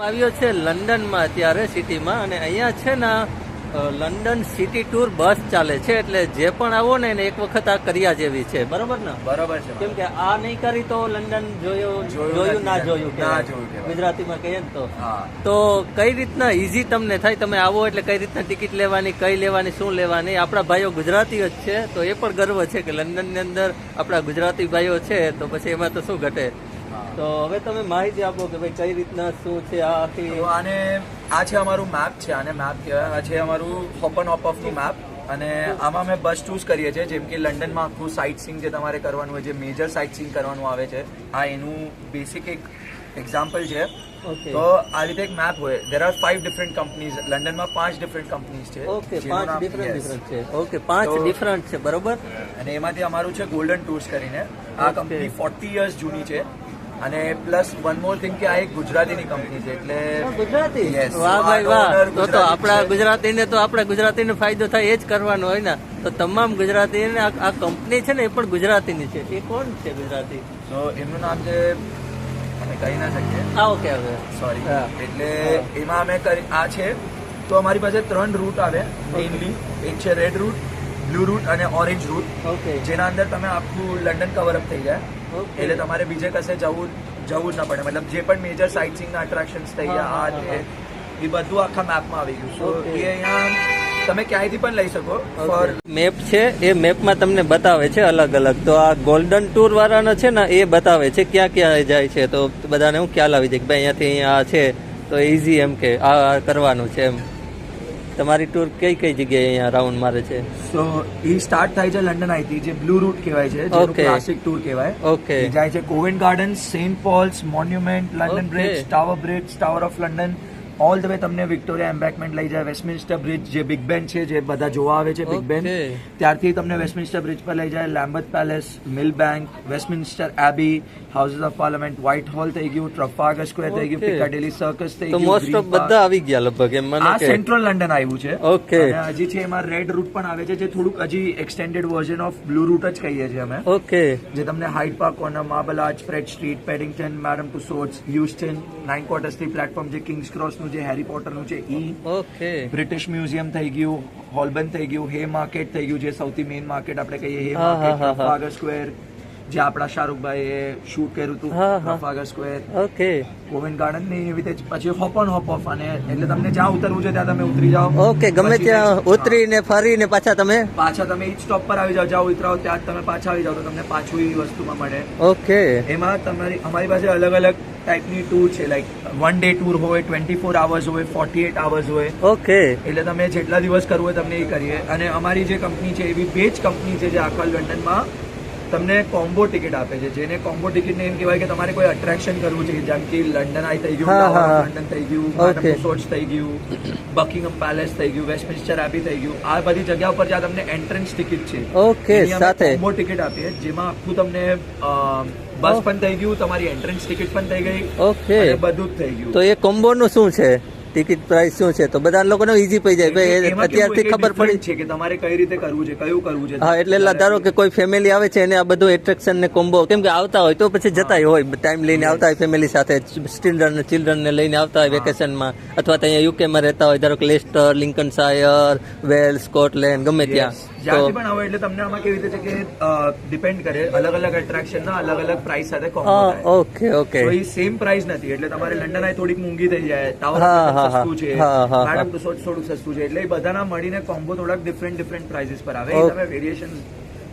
આવ્યો છે લંડનમાં અત્યારે સિટીમાં અને અહીંયા છે ને લંડન સિટી ટૂર બસ ચાલે છે એટલે જે પણ આવો ને એને એક વખત આ કર્યા જેવી છે. બરોબર ને? બરોબર છે કેમ કે આ નહીં કરી તો લંડન જોયું જોયું ના જોયું ના જોયું ગુજરાતીમાં કહીએ ને તો. તો કઈ રીતના ઈઝી તમને થાય? તમે આવો એટલે કઈ રીતના ટિકિટ લેવાની કઈ લેવાની શું લેવાની? આપણા ભાઈઓ ગુજરાતીઓ જ છે તો એ પણ ગર્વ છે કે લંડનની અંદર આપણા ગુજરાતી ભાઈઓ છે તો પછી એમાં તો શું ઘટે. તો હવે તમે માહિતી આપો કે ભાઈ કઈ રીતના શું છે આ આખી આને આ છે અમારું મેપ છે આને મેપ કહેવાય. આ છે અમારું હોપન ઓપ ઓફનું મેપ અને આમાં અમે બસ ચૂઝ કરીએ છીએ જેમ કે લંડનમાં આખું સાઇટ સીંગ જે તમારે કરવાનું હોય જે મેજર સાઇટ સીંગ કરવાનું આવે છે આ એનું બેસિક એક એક્ઝામ્પલ છે. તો આ રીતે એક મેપ હોય. There are five different companies લંડનમાં પાંચ ડિફરન્ટ કંપનીઝ છે. ઓકે પાંચ ડિફરન્ટ ડિફરન્ટ છે. ઓકે પાંચ ડિફરન્ટ છે બરોબર? અને એમાંથી અમારું છે ગોલ્ડન ટૂર્સ કરીને. આ કંપની ફોર્ટી યર્સ જૂની છે. અને પ્લસ વન મોર થિંગ કે આ એક ગુજરાતીની કંપની છે એટલે ગુજરાતી? વાહ ભાઈ વાહ. તો આપણા ગુજરાતીને તો આપણા ગુજરાતીને ફાયદો થાય એ જ કરવાનો હોય ને. તો તમામ ગુજરાતીને આ કંપની છે ને એ પણ ગુજરાતીની છે. એ કોણ છે ગુજરાતી? તો એમનું નામ છે અમે કહી ના શકીએ. હા ઓકે હવે સોરી. એટલે એમાં અમે કરી આ છે. તો અમારી પાસે ત્રણ રૂટ આવે. મેઇનલી એક છે રેડ રૂટ બ્લુ રૂટ અને ઓરેન્જ રૂટ ઓકે. જેના અંદર તમે આખું લંડન કવર અપ થઈ જાય. એટલે તમારે બીજે કશે જવું જવું જ ના પડે. મતલબ જે પણ મેજર સાઇટ સીંગના અટ્રેક્શન્સ થઈ ગયા આ છે તે એ બધું આખા મેપમાં આવી ગયું. સો એ અહીંયા તમે ક્યાંયથી પણ લઈ શકો. ફોર મેપ છે એ મેપમાં તમને બતાવે છે અલગ અલગ. તો આ ગોલ્ડન ટૂર વાળાનો છે ને એ બતાવે છે ક્યાં ક્યાં જાય છે. તો બધાને હું ખ્યાલ આવી જાય કે ભાઈ અહીંયાથી અહીંયા આ છે. તો ઇઝી એમ કે આ આ કરવાનું છે એમ. તમારી ટૂર કઈ કઈ જગ્યાએ અહીંયા રાઉન્ડ મારે છે? સો ઈ સ્ટાર્ટ થાય છે લંડન આઈથી જે બ્લુ રૂટ કહેવાય છે જેનું ક્લાસિક ટૂર કહેવાય. ઓકે જાય છે Covent Garden Saint Paul's monument London. Bridge tower bridge tower of London all the way તમને વિક્ટોરિયા એમ્બેકમેન્ટ લઈ જાય વેસ્ટમિન્સ્ટર બ્રિજ જે બિગ બેન છે જે બધા જોવા આવે છે બિગ બેન ત્યારથી તમને વેસ્ટમિન્સ્ટર બ્રિજ પર લઈ જાય Lambeth palace Millbank Westminster Abbey houses of parliament Whitehall થઈ ગયું ટ્રફાગર સ્ક્વેર થઈ ગયું પિકાડેલી સર્કસ થઈ ગયું મોસ્ટ ઓફ બધા આવી ગયા લગભગ એમ આ સેન્ટ્રલ લંડન આવ્યું છે. ઓકે હજી છે એમાં રેડ રૂટ પણ આવે છે જે થોડુંક હજી extended version of blue route જ કહીએ છીએ અમે. ઓકે જે તમને Hyde Park Corner Marble Arch Fred Street Paddington Madame Tussauds Euston nine quarter street platform જે કિંગ્સ ક્રોસનું જે હેરી પોટરનું છે ઈ ઓકે બ્રિટિશ મ્યુઝિયમ થઈ ગયું હોલબન થઈ ગયું હે માર્કેટ થઈ ગયું જે સૌથી મેઇન માર્કેટ આપણે કહીએ હે માર્કેટ. ટ્રફાગર સ્ક્વેર જે આપણા શાહરુખભાઈએ શૂટ કર્યું હતું. ટ્રફાગર સ્ક્વેર ઓકે કોવિન ગાર્ડનની એવી રીતે પછી હોપ ઓન હોપ ઓફ અને એટલે તમને જ્યાં ઉતરવું છે ત્યાં તમે ઉતરી જાઓ. ઓકે ગમે ત્યાં ઉતરીને ફરીને પાછા તમે? પાછા તમે ઈ સ્ટોપ પર આવી જાઓ જ્યાં ઉતરાવો ત્યાં જ તમે પાછા આવી જાઓ તો તમને પાછું એ વસ્તુમાં મળે. ઓકે એમાં તમારી અમારી પાસે અલગ અલગ ટાઈપની ટૂર છે લાઈક વન ડે ટૂર હોય ટ્વેન્ટી ફોર આવર્સ હોય ફોર્ટી એટ આવર્સ હોય. ઓકે એટલે તમે જેટલા દિવસ કરવું હોય તમને એ કરીએ. અને અમારી જે કંપની છે એવી બે જ કંપની છે જે આખા લંડનમાં તમને કોમ્બો ટિકિટ આપે છે. જેને કોમ્બો ટિકિટ ને એમ કહેવાય કે તમારે કોઈ અટ્રેક્શન કરવું છે જેમ કે લંડન આઈ થઈ ગયું. લંડન થઈ ગયું Okay. થઈ ગયું બકિંગમ પેલેસ થઈ ગયું વેસ્ટમિન્સ્ટર આપી થઈ ગયું. આ બધી જગ્યા ઉપર જ્યાં તમને એન્ટ્રન્સ ટિકિટ છે. ઓકે સાથે. કોમ્બો ટિકિટ આપીએ. જેમાં આખું તમને બસ પણ થઈ ગયું તમારી એન્ટ્રન્સ ટિકિટ પણ થઈ ગઈ ઓકે બધું જ થઈ ગયું. તો એ કોમ્બો નું શું છે? ટિકિટ પ્રાઇસ શું છે? તો બધા લોકોને ઈઝી પડી જાય. ભાઈ અત્યારથી ખબર પડી છે કે તમારે કઈ રીતે કરવું છે કયું કરવું છે? હા એટલે ધારો કે કોઈ ફેમિલી આવે છે એને આ બધું એટ્રેક્શન ને કોમ્બો કેમ કે આવતા હોય તો પછી જતા હોય. ટાઈમ લઈને આવતા હોય ફેમિલી સાથે ચિલ્ડ્રન ચિલ્ડ્રન ને લઈને આવતા હોય વેકેશનમાં અથવા તો અહીંયા યુકેમાં રહેતા હોય ધારો કે Leicester Lincolnshire Wales Scotland ગમે ત્યાં. જ્યાંથી પણ આવો એટલે તમને આમાં કેવી રીતે છે કે ડિપેન્ડ કરે અલગ અલગ એટ્રેક્શન ના અલગ અલગ પ્રાઇસ સાથે કોમ્બો થાય. ઓકે ઓકે તો એ સેમ પ્રાઇસ નથી એટલે તમારે લંડન આય થોડીક મોંઘી થઈ જાય ટાવર. સસ્તું છે. મેડમ થોડુંક સસ્તું છે એટલે એ બધાના મળીને કોમ્બો થોડાક ડિફરન્ટ ડિફરન્ટ પ્રાઇસીસ પર આવે. તમે વેરિએશન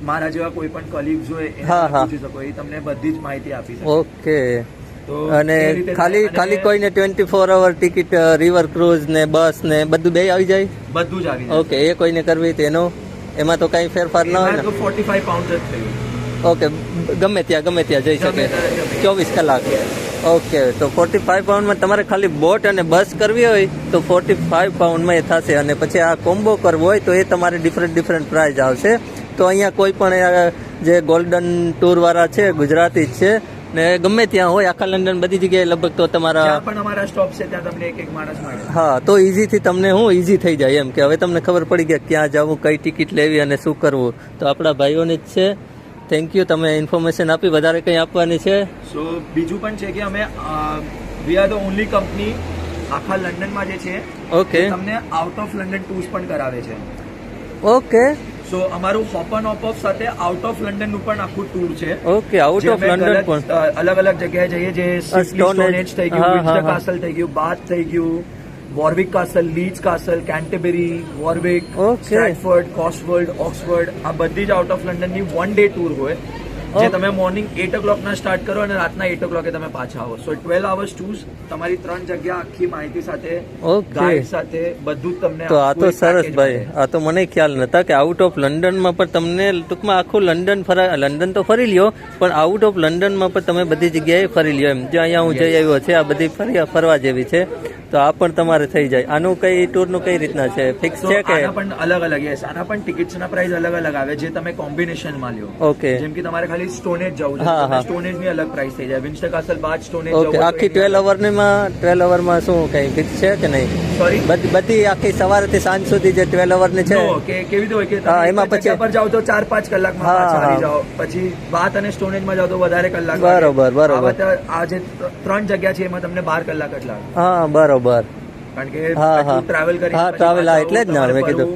મારા જેવા કોઈ પણ કલીગ્સ હોય એને. પૂછી શકો એ તમને બધી જ માહિતી આપી શકે. ઓકે અને ખાલી ખાલી કોઈને twenty four hour ticket river cruise ને બસ ને બધું બે આવી જાય? બધું જ આવી જાય. ઓકે એ કોઈને કરવી તેનો એમાં તો કઈ ફેરફાર ન હોય ને? તો 45 પાઉન્ડ જ થયું ઓકે ગમે ત્યાં ગમે ત્યાં જઈ શકે. ચોવીસ કલાક. ઓકે તો ફોર્ટી ફાઈવ પાઉન્ડમાં તમારે ખાલી બોટ અને બસ કરવી હોય તો ફોર્ટી ફાઈવ પાઉન્ડમાં એ થશે. અને પછી આ કોમ્બો કરવો હોય તો એ તમારે ડિફરન્ટ ડિફરન્ટ પ્રાઇઝ આવશે. તો અહીંયા કોઈ પણ જે ગોલ્ડન ટૂરવાળા છે ગુજરાતી જ છે ને ગમે ત્યાં હોય આખા લંડન બધી જગ્યાએ લગભગ તો તમારા પણ અમારા સ્ટોપ છે ત્યાં તમને એક એક માણસ મળે. હા તો ઇઝીથી તમને હું ઇઝી થઈ જાય એમ કે હવે તમને ખબર પડી ગયા ક્યાં જવું કઈ ટિકિટ લેવી અને શું કરવું. તો આપણા ભાઈઓને જ છે. થેન્ક યુ તમે ઇન્ફોર્મેશન આપી વધારે કંઈ આપવાની છે? સો બીજું પણ છે કે અમે we are the only company આખા લંડનમાં જે છે ઓકે તમને આઉટ ઓફ લંડન ટૂર્સ પણ કરાવે છે. ઓકે સો અમારું હોપન ઓપ ઓફ સાથે આઉટ ઓફ લંડનનું પણ આખું ટૂર છે ઓકે આઉટ ઓફ લંડન પણ અલગ અલગ જગ્યાએ જઈએ જે. સ્ટોનેજ થઈ ગયું વિન્સ્ટર કાસલ થઈ ગયું બાથ થઈ ગયું Warwick Castle Leeds Castle Canterbury Warwick. Stratford Cotswold Oxford આ બધી જ આઉટ ઓફ લંડનની વન ડે ટૂર હોય જે તમે મોર્નિંગ એટ ઓ ક્લોક ના સ્ટાર્ટ કરો અને રાતના એટ ઓ ક્લોકે તમે પાછા આવો. સો ટ્વેલ્વ અવર્સ ચૂઝ તમારી ત્રણ જગ્યા આખી માહિતી સાથે ગાઈડ સાથે બધું તમને તો આ તો સરસ ભાઈ. આ તો મને ખ્યાલ નતા કે આઉટ ઓફ લંડનમાં પણ તમને ટૂંકમાં આખું લંડન ફરા લંડન તો ફરી લ્યો પણ આઉટ ઓફ લંડનમાં પણ તમે બધી જગ્યાએ ફરી લ્યો એમ. જો અહીંયા હું જઈ આવ્યો છે આ બધી ફરી ફરવા જેવી છે. તો આ પણ તમારે થઈ જાય. આનું કઈ ટૂરનું કઈ રીતના છે? ફિક્સ છે કે? પણ અલગ અલગ યસ આના પણ ટિકિટ્સ ના પ્રાઇસ અલગ અલગ આવે જે તમે કોમ્બિનેશનમાં લ્યો. ઓકે જેમ કે તમારે ખાલી સ્ટોનેજ જવું છે હા, હા. સ્ટોનેજની અલગ પ્રાઇસ થઈ જાય. Windsor castle Bath Stonehenge okay આખી ટ્વેલ્વ અવરમાં ટ્વેલ્વ અવરમાં શું કઈ ફિક્સ છે કે નહીં? સોરી બધી આખી સવારથી સાંજ સુધી જે ટ્વેલ્વ અવરની છે? કે કેવી રીતે હોય કે હા, એમાં પછી- પર જાઓ તો ચાર પાંચ કલાકમાં હા, પાછા. જાઓ. પછી બાત અને સ્ટોનેજમાં જાઓ તો વધારે કલાક બરોબર, બરોબર. આ જે ત્રણ જગ્યા છે એમાં તમને બાર કલાક જ લાગે. હા બરોબર. કારણ કે હા, હા. ટ્રાવેલ હા, એટલે જ ને મેં કીધું.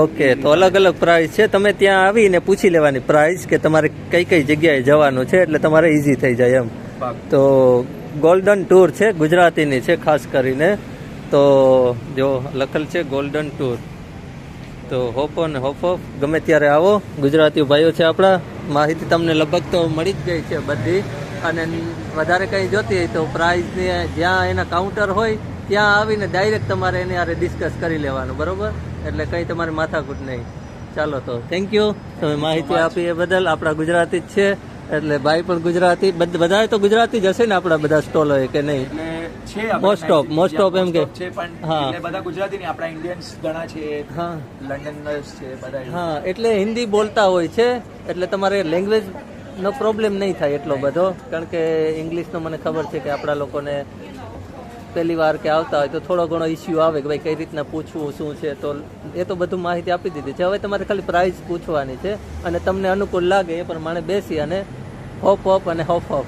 ઓકે તો અલગ અલગ પ્રાઇસ છે. તમે ત્યાં આવીને પૂછી લેવાની પ્રાઇસ કે તમારે કઈ કઈ જગ્યાએ જવાનું છે એટલે તમારે ઈઝી થઈ જાય એમ. તો ગોલ્ડન ટૂર છે ગુજરાતીની છે ખાસ કરીને. તો જો લખેલ છે ગોલ્ડન ટૂર તો હોપ ઓન હોપ ઓફ ગમે ત્યારે આવો. ગુજરાતી ભાઈઓ છે આપણા. માહિતી તમને લગભગ તો મળી જ ગઈ છે બધી. અને વધારે કંઈ જોતી હોય તો પ્રાઇઝને જ્યાં એના કાઉન્ટર હોય ત્યાં આવીને ડાયરેક્ટ તમારે એની હારે ડિસ્કસ કરી લેવાનું બરાબર? એટલે કંઈ તમારે માથાકૂટ નહીં. ચાલો તો થેન્ક યુ તમે માહિતી આપી એ બદલ. આપણા ગુજરાતી જ છે એટલે ભાઈ પણ ગુજરાતી. બધા તો ગુજરાતી જ હશે ને આપણા બધા સ્ટોલ હોય કે નહીં? મોસ્ટ ઓફ મોસ્ટ of એમ કે. હા. બધા ગુજરાતી નહીં આપણા ઇન્ડિયન્સ ઘણા છે હા. લંડનર્સ છે બધા હા એટલે હિન્દી બોલતા હોય છે એટલે તમારે લેંગ્વેજ નો પ્રોબ્લેમ નહીં થાય એટલો બધો. કારણ કે ઇંગ્લિશનો મને ખબર છે કે આપણા લોકોને પહેલી વાર કે આવતા હોય તો થોડો ઘણો ઇસ્યુ આવે કે ભાઈ કઈ રીતના પૂછવું શું છે તો એ તો બધું માહિતી આપી દીધી છે. હવે તમારે ખાલી પ્રાઇસ પૂછવાની છે અને તમને અનુકૂળ લાગે એ પ્રમાણે બેસી અને હોપ હોપ અને હોપ હોપ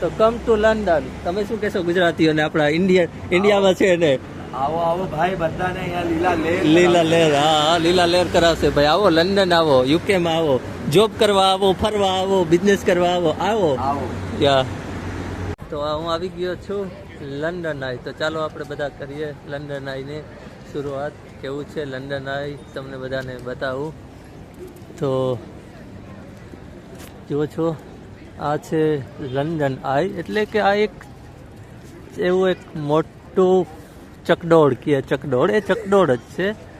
તો કમ ટુ લંડન તમે શું કહેશો ગુજરાતીઓને? આપણા ઇન્ડિયા ઇન્ડિયામાં છે ને. આવો આવો ભાઈ બધાને અહીંયા લીલા લેર લીલા લહેર હા લીલા લહેર કરાવશે ભાઈ. આવો લંડન આવો યુકે માં આવો જોબ કરવા આવો ફરવા આવો બિઝનેસ કરવા આવો આવો. આવો. ત્યાં. તો હું આવી ગયો છું લંડન આઈ. તો ચાલો આપણે બધા કરીએ લંડન આઈને શરૂઆત. કેવું છે લંડન આઈ? તમને બધાને બતાવું. તો જુઓ છો આ છે લંડન આઈ. એટલે કે આ એક એવું એક મોટું ચકડોળ કે ચકડોળ? એ ચકડોળ જ છે.